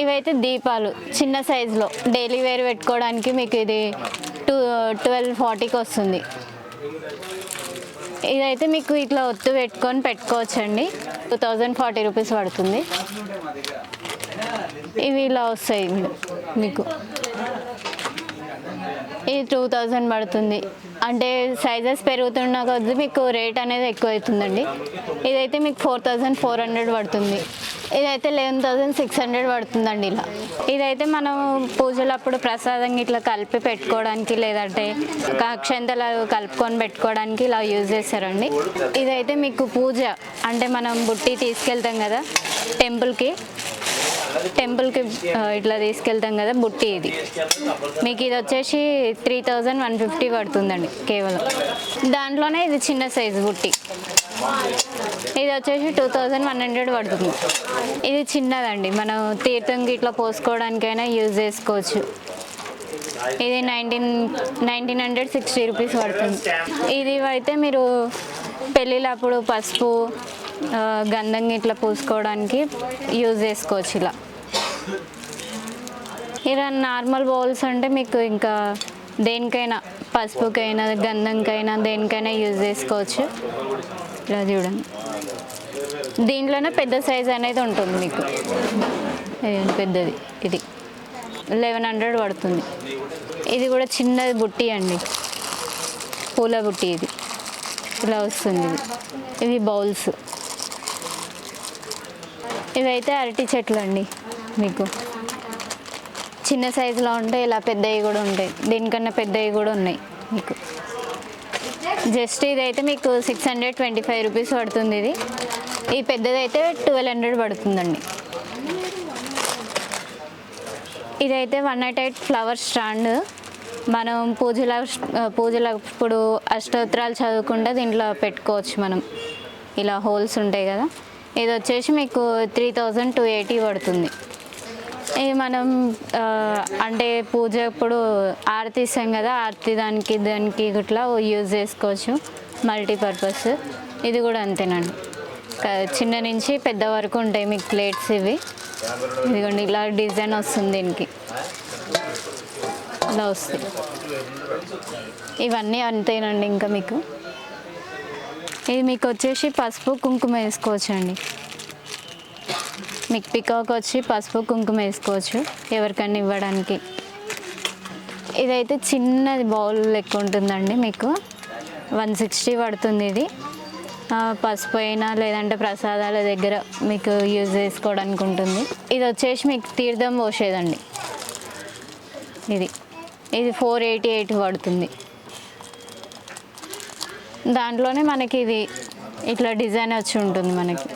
ఇవైతే దీపాలు చిన్న సైజులో. డైలీ వేర్ పెట్టుకోవడానికి మీకు ఇది టూ ట్వెల్వ్ ఫార్టీకి వస్తుంది. ఇదైతే మీకు ఇట్లా ఒత్తు పెట్టుకొని పెట్టుకోవచ్చండి. టూ థౌజండ్ ఫార్టీ రూపీస్ పడుతుంది. ఇవి ఇలా వస్తాయి మీకు. ఇది టూ థౌజండ్ పడుతుంది. అంటే సైజెస్ పెరుగుతున్న కొద్దీ మీకు రేట్ అనేది ఎక్కువ అవుతుందండి ఇదైతే మీకు ఫోర్ థౌజండ్ ఫోర్ హండ్రెడ్ పడుతుంది. ఇదైతే లెవెన్ థౌజండ్ సిక్స్ హండ్రెడ్ పడుతుందండి ఇలా. ఇదైతే మనం పూజలప్పుడు ప్రసాదం ఇట్లా కలిపి పెట్టుకోవడానికి లేదంటే అక్షంతలు కలుపుకొని పెట్టుకోవడానికి ఇలా యూజ్ చేస్తారండి. ఇదైతే మీకు పూజ అంటే మనం బుట్టి తీసుకెళ్తాం కదా టెంపుల్కి టెంపుల్కి ఇట్లా తీసుకెళ్తాం కదా బుట్టి ఇది. మీకు ఇది వచ్చేసి త్రీ థౌజండ్ వన్ ఫిఫ్టీ పడుతుందండి కేవలం. దాంట్లోనే ఇది చిన్న సైజు బుట్టి. ఇది వచ్చేసి టూ థౌజండ్ వన్ హండ్రెడ్ పడుతుంది. ఇది చిన్నదండి మనం తీర్థంకి ఇట్లా పోసుకోవడానికైనా యూజ్ చేసుకోవచ్చు. ఇది nineteen nineteen hundred sixty rupees పడుతుంది. ఇది అయితే మీరు పెళ్ళిళ్ళప్పుడు పసుపు గంధం ఇట్లా పూసుకోవడానికి యూజ్ చేసుకోవచ్చు ఇలా. ఇలా నార్మల్ బౌల్స్ అంటే మీకు ఇంకా దేనికైనా పసుపుకైనా గంధంకైనా దేనికైనా యూజ్ చేసుకోవచ్చు. ఇలా చూడండి. దీంట్లోనే పెద్ద సైజ్ అనేది ఉంటుంది మీకు. పెద్దది ఇది. లెవెన్ హండ్రెడ్ పడుతుంది. ఇది కూడా చిన్నది బుట్టి అండి. పూల బుట్టి ఇది. ఇలా వస్తుంది. ఇది బౌల్స్. ఇవైతే అరటి చెట్లు అండి మీకు. చిన్న సైజులో ఉంటాయి ఇలా పెద్దవి కూడా ఉంటాయి. దీనికన్నా పెద్దవి కూడా ఉన్నాయి మీకు. జస్ట్ ఇదైతే మీకు six hundred twenty five rupees పడుతుంది ఇది. ఈ పెద్దదైతే ట్వెల్వ్ హండ్రెడ్ పడుతుందండి. ఇదైతే one nought eight flower stand మనం పూజల పూజలప్పుడు అష్టోత్తరాలు చదువుకుంటే దీంట్లో పెట్టుకోవచ్చు మనం. ఇలా హోల్స్ ఉంటాయి కదా. ఇది వచ్చేసి మీకు త్రీ థౌజండ్ టూ ఎయిటీ పడుతుంది. ఇది మనం అంటే పూజ అప్పుడు ఆరతి ఇస్తాం కదా ఆరతి దానికి దానికి ఇట్లా యూజ్ చేసుకోవచ్చు మల్టీపర్పస్ ఇది కూడా అంతేనండి. చిన్న నుంచి పెద్ద వరకు ఉంటాయి మీకు ప్లేట్స్ ఇవి. ఇదిగోండి ఇలా డిజైన్ వస్తుంది దీనికి. ఇలా వస్తుంది. ఇవన్నీ అంతేనండి ఇంకా మీకు. ఇది మీకు వచ్చేసి పసుపు కుంకుమ వేసుకోవచ్చు అండి మీకు పికాక్ వచ్చి పసుపు కుంకుమ వేసుకోవచ్చు ఎవరికన్నా ఇవ్వడానికి. ఇదైతే చిన్నది బౌల్ లెక్క ఉంటుందండి మీకు. వన్ సిక్స్టీ పడుతుంది ఇది. పసుపు అయినా లేదంటే ప్రసాదాల దగ్గర మీకు యూజ్ చేసుకోవడానికి ఉంటుంది. ఇది వచ్చేసి మీకు తీర్థం పోసేదండి. ఇది. ఇది ఫోర్ ఎయిటీ ఎయిట్ పడుతుంది. దాంట్లోనే మనకి ఇది ఇట్లా డిజైన్ వచ్చి ఉంటుంది మనకి.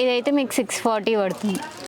ఇదైతే మీకు సిక్స్ ఫార్టీ పడుతుంది.